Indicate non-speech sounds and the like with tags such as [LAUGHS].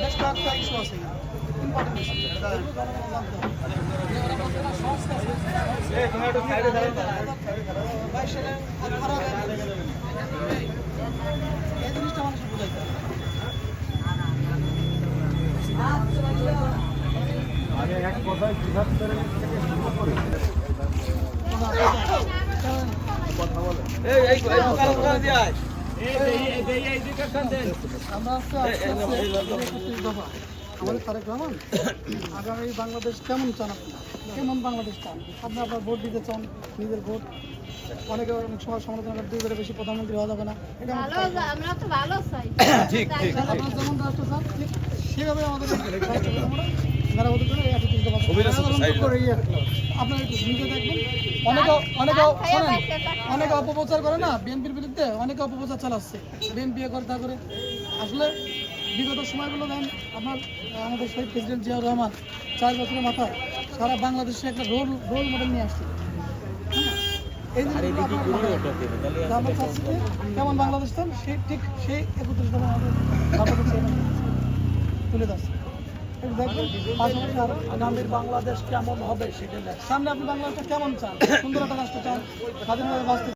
বেশ কয়েকটা ইস্যু আছে ইম্পর্টেন্ট ইস্যু যেগুলো জনগণের জানতে হবে ভাই সেটা আর এই আজকে আজকে আজকে একত্রিশ দফা। আমাদের তারেক রহমান আগামী বাংলাদেশ কেমন চান আপনি কেমন বাংলাদেশ চান আপনি আপনার ভোট দিতে চান নিজের ভোট অনেকে অনেক সময় সমালোচনা করে দুইবারে বেশি প্রধানমন্ত্রী হওয়া যাবে না এটা আমাদের ভালো তারেক রহমান। আমরা তো ভালো চাই ঠিক, ঠিক। আপনারা যেমন রাষ্ট্র চান ঠিক সেভাবে আমাদের আপনারা একটু দেখবেন অনেকে অনেকে অনেকে অপপ্রচার করে না বিএনপির বিরুদ্ধে অনেকে অপপ্রচার চালাচ্ছে। বিএনপি করে তা করে আসলে বিগত সময়গুলো দেন আপনার আমাদের শহীদ প্রেসিডেন্ট জিয়াউর রহমান চার বছরের মাথায় সারা বাংলাদেশে একটা রোল রোল মডেল নিয়ে আসছে? এই জিনিসগুলো আপনার মাথায় রাখবেন। তা আমরা চাচ্ছি যে কেমন বাংলাদেশ সেই ঠিক সেই একত্রিশ [LAUGHS] তুলে যাচ্ছে দেখবেন আরও আগামীর বাংলাদেশ কেমন হবে সেটা সামনে আপনি বাংলাদেশটা কেমন চান? সুন্দর একটা রাষ্ট্র চান? স্বাধীনভাবে বাঁচতে